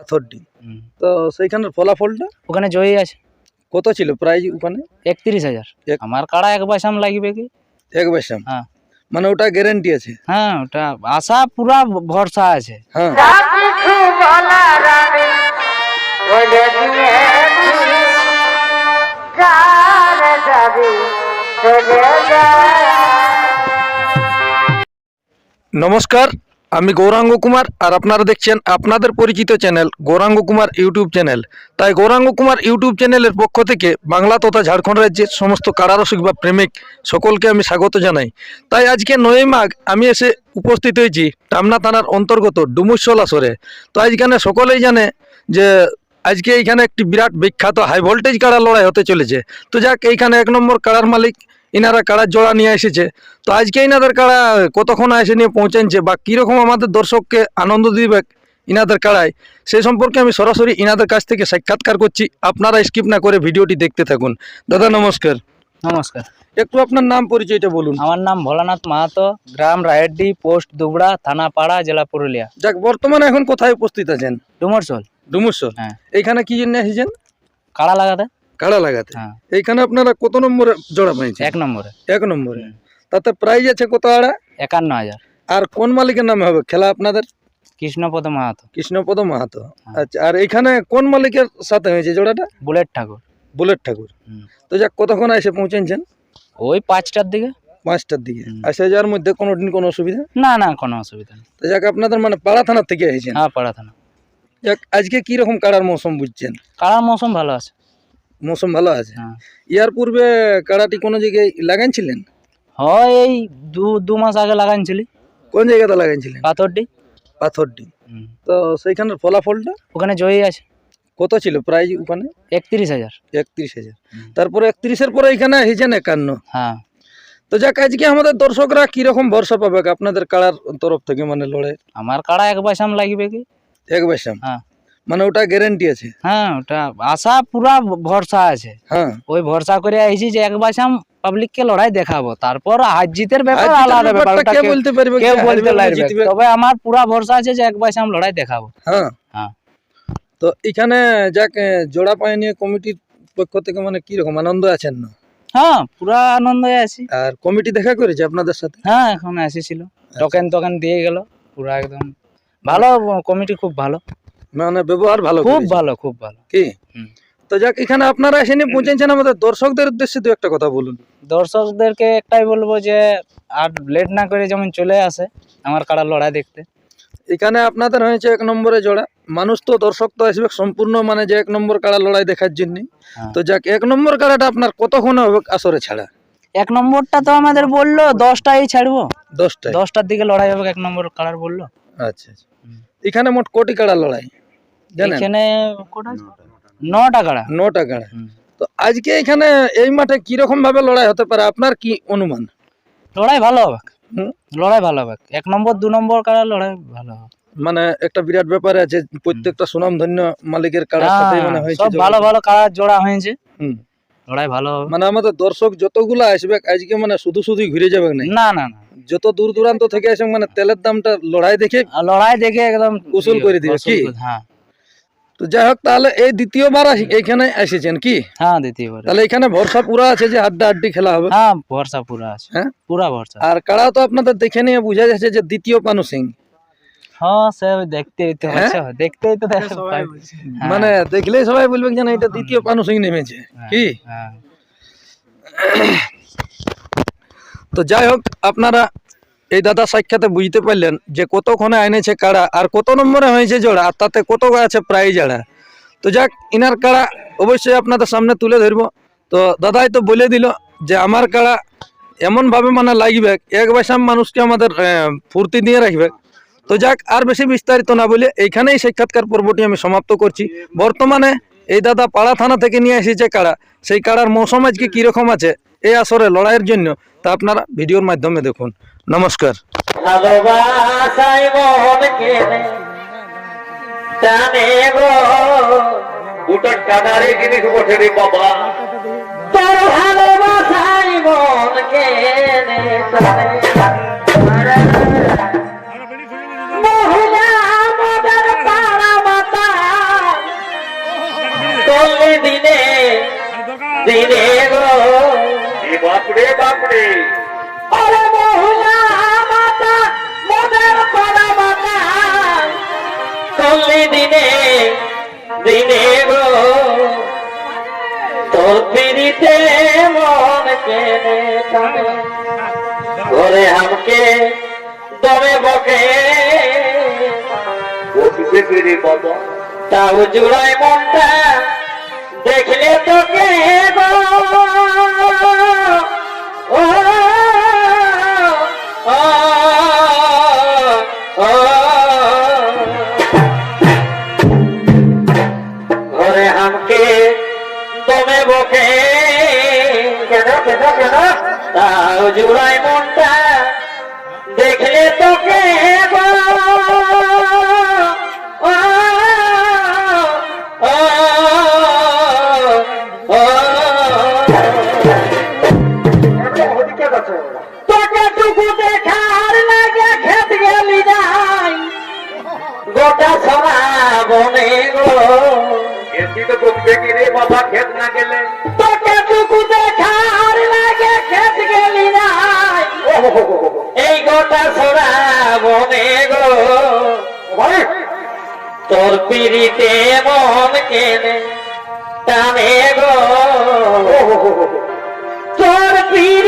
পাথরডি হুম। তো সেইখানের ফলাফলটা? ওখানে জয়ী আছে। কত ছিল প্রাইজ ওখানে? একত্রিশ হাজার। আমার কাড়া এক বাসাম লাগবে কি? এক বেশাম। হ্যাঁ। মানে ওটা গ্যারেন্টি আছে? হ্যাঁ ওটা আশা পুরা ভরসা আছে। হ্যাঁ। নমস্কার। আমি গৌরাঙ্গ কুমার আর আপনারা দেখছেন আপনাদের পরিচিত channel Gouranga Kumar YouTube channel. তাই গৌরাঙ্গ কুমার ইউটিউব চ্যানেলের পক্ষ থেকে বাংলা তথা ঝাড়খণ্ড রাজ্যের সমস্ত কারারসিক বা প্রেমিক সকলকে আমি স্বাগত জানাই। তাই আজকে নয় মাঘ আমি এসে উপস্থিত হয়েছি টামনা থানার অন্তর্গত ডুমুসল আসরে। তো আজখানে সকলেই জানে যে আজকে এইখানে একটি বিরাট বিখ্যাত হাই ভোল্টেজ কাড়া লড়াই হতে চলেছে। তো যাক, এইখানে এক নম্বর কাড়ার মালিক ইনারা কাড়ার জোড়া নিয়ে এসেছে? তো আজকে ইনাদের কাড়া কতক্ষণ এসে নিয়ে পৌঁছাচ্ছে বা কীরকম আমাদের দর্শককে আনন্দ দিবে ইনাদের কাড়ায় সে সম্পর্কে আমি সরাসরি ইনাদের কাছ থেকে সাক্ষাৎকার করছি। আপনারা স্কিপ না করে ভিডিওটি দেখতে থাকুন। দাদা নমস্কার। নমস্কার। একটু আপনার নাম পরিচয়টা বলুন। আমার নাম ভোলানাথ মাহাতো গ্রাম রায়ডি পোস্ট দুবড়া থানা পাড়া জেলা পুরুলিয়া। যাক বর্তমানে এখন কোথায় উপস্থিত আছেন? ডুমরসোল। ডুমুসর হ্যাঁ। এইখানে কি জন্য এসেছেন? কাড়া লাগাতে। কাড়া লাগাতে। হ্যাঁ। এইখানে আপনারা কত নম্বরে জোড়া পাইছেন এক নম্বরে। এক নম্বরে। তাতে প্রাইজ আছে কত আড়া একান্ন হাজার। আর কোন মালিকের নামে হবে? খেলা আপনাদের? কৃষ্ণপদ মাহাতো। কৃষ্ণপদ মাহাতো। হ্যাঁ। আচ্ছা আর এখানে কোন মালিকের সাথে হয়েছে জোড়াটা? বুলেট ঠাকুর। বুলেট ঠাকুর। তো যাক কতক্ষণ এসে পৌঁছেছেন? ওই পাঁচটার দিকে। পাঁচটার দিকে। আসা যাওয়ার মধ্যে কোনো দিন কোনো অসুবিধা? না না কোনো অসুবিধা নেই। তো যাক আপনাদের মানে পাড়া থানার থেকে এসেছেন। হ্যাঁ পাড়া থানা। যাক আজকে কীরকম কাড়ার মৌসুম বুঝছেন? কাড়ার মৌসুম ভালো আছে। মৌসুম ভালো আছে। হ্যাঁ। ইয়ার পূর্বে কাড়াটি কোনো জায়গায় লাগাইছিলেন? হয় এই দু দু মাস আগে লাগাইছিলি। কোন জায়গাতে লাগাইছিলেন? পাথরডি। পাথরটি হুম। তো সেইখানের ফলাফলটা? ওখানে জয়ী আছে। কত ছিল প্রাইজ ওখানে? একত্রিশ হাজার। একত্রিশ হাজার। তারপরে একত্রিশের পরে এখানে এসেছেন একান্ন। হ্যাঁ। তো যাক আজকে আমাদের দর্শকরা কীরকম ভরসা পাবে আপনাদের কাড়ার তরফ থেকে মানে লড়াই আমার কাড়া এক বাসাম লাগবে কি? এক বেশাম। হ্যাঁ। মানে ওটা গ্যারেন্টি আছে? হ্যাঁ ওটা আশা পুরা ভরসা আছে। হ্যাঁ। ওই ভরসা করে আইছি যে এক বাসাম পাবলিক কে লড়াই দেখাবো। তারপর হার জিতের ব্যাপার আলাদা ব্যাপার ওটা কে বলতে পারবে? কে বলতে পারবে। তবে আমার পুরা ভরসা আছে যে এক বাসাম লড়াই দেখাবো। হ্যাঁ। হ্যাঁ। তো এখানে যাক জোড়া পায় নিয়ে কমিটির পক্ষ থেকে মানে কি রকম আনন্দ আছেন না? হ্যাঁ পুরা আনন্দে আছি। আর কমিটি দেখা করেছে আপনাদের সাথে? হ্যাঁ এখন আসিছিল টোকেন টোকেন দিয়ে গেল। পুরা একদম ভালো কমিটি খুব ভালো। মানে ব্যবহার ভালো খুব ভালো খুব ভালো। কি? তো যাক এখানে আপনারা এসে নিয়ে পৌঁছেছেন আমাদের দর্শকদের উদ্দেশ্যে দু একটা কথা বলুন। দর্শকদেরকে একটাই বলব যে আর লেট না করে যেমন চলে আসে আমার কাড়া লড়াই দেখতে। এখানে আপনাদের হয়েছে এক নম্বরে জোড়া। মানুষ তো দর্শক তো আসবে সম্পূর্ণ মানে যে এক নম্বর কাড়া লড়াই দেখার জন্য। হ্যাঁ। তো যাক এক নম্বর কাড়াটা আপনার কতক্ষণ হবে আসরে ছাড়া? এক নম্বরটা তো আমাদের বলল দশটাই ছাড়বো। দশটায়? দশটার দিকে লড়াই হবে এক নম্বর কাড়ার বলল। আচ্ছা আচ্ছা। এখানে মোট কোটি কাড়া লড়াই? এখানে নটা। কাড়া। নটা কাড়া। তো আজকে এখানে এই মাঠে কীরকম ভাবে লড়াই হতে পারে? আপনার কি অনুমান? লড়াই ভালো হবে লড়াই ভালো হবে এক নম্বর দু নম্বর কাড়া লড়াই ভালো হবে। মানে একটা বিরাট ব্যাপার আছে প্রত্যেকটা সুনাম ধন্য মালিকের কাড়ার সাথে মানে হ্যাঁ, হয়েছে সব ভালো ভালো কাড়া জোড়া হয়েছে। হুম। লড়াই ভালো মানে আমাদের দর্শক যতগুলা আসবে আজকে মানে শুধু শুধু ঘুরে যাবে না না না। যত দূর দূরান্ত থেকে আসে মানে তেলের দামটা লড়াই দেখে আর লড়াই দেখে একদম উসুল করে দিবে, কি? হ্যাঁ। তো যাই হোক তাহলে এই দ্বিতীয়বার আস- এইখানে এসেছেন কি? হ্যাঁ দ্বিতীয়বার তাহলে এখানে ভরসা পুরা আছে যে আড্ডা আড্ডি খেলা হবে? হ্যাঁ ভরসা পুরা আছে। হ্যাঁ? পুরা ভরসা। আর কাড়া তো আপনাদের দেখে নিয়ে বোঝা যাচ্ছে যে দ্বিতীয় পানু সিং? হ্যাঁ সে দেখতেই তো হ্যাঁ? আচ্ছা দেখতেই তো দেখো হ্যাঁ, মানে দেখলেই সবাই বলবেন যে না এটা দ্বিতীয় পানু সিং নেমেছে। কি? হ্যাঁ। তো যাই হোক আপনারা এই দাদা সাক্ষাতে বুঝতে পারলেন যে কতক্ষণে আইনেছে কাড়া আর কত নম্বরে হয়েছে জোড়া আর তাতে কত আছে প্রায় জাড়া তো যাক, ইনার কাড়া অবশ্যই আপনাদের সামনে তুলে ধরবো। তো দাদাই তো বলে দিল যে আমার কাড়া এমনভাবে মানে লাগবে, এক বেসাম মানুষকে আমাদের ফুর্তি দিয়ে রাখবে। তো যাক, আর বেশি বিস্তারিত না বলে এইখানেই সাক্ষাৎকার পর্বটি আমি সমাপ্ত করছি। বর্তমানে এই দাদা পাড়া থানা থেকে নিয়ে এসেছে কাড়া সেই কাড়ার মৌসুম আজকে কীরকম আছে, এই আসরে লড়াইয়ের জন্য তা আপনারা ভিডিওর মাধ্যমে দেখুন। নমস্কার ভালোবাসায় মন কেনে জানে গো দুটো টাকারে জিনিস বসে রে বাবা তোর ভালোবাসাই মন কেনে মহিলা ঘরে আমকে দমে বকে। তাও জুড়ায় মনটা দেখলে তোকে গো। জুড়াই মনটা দেখলে তোকে গোটা সরা বনে গো। এমনি তো প্রত্যেকের বাবা খেত না গেলে? তোকে টুকু দেখা এই কথা সোনা মনে গো। তোর পিড়িতে মন কেনে টানে গো। তোর পিড়ি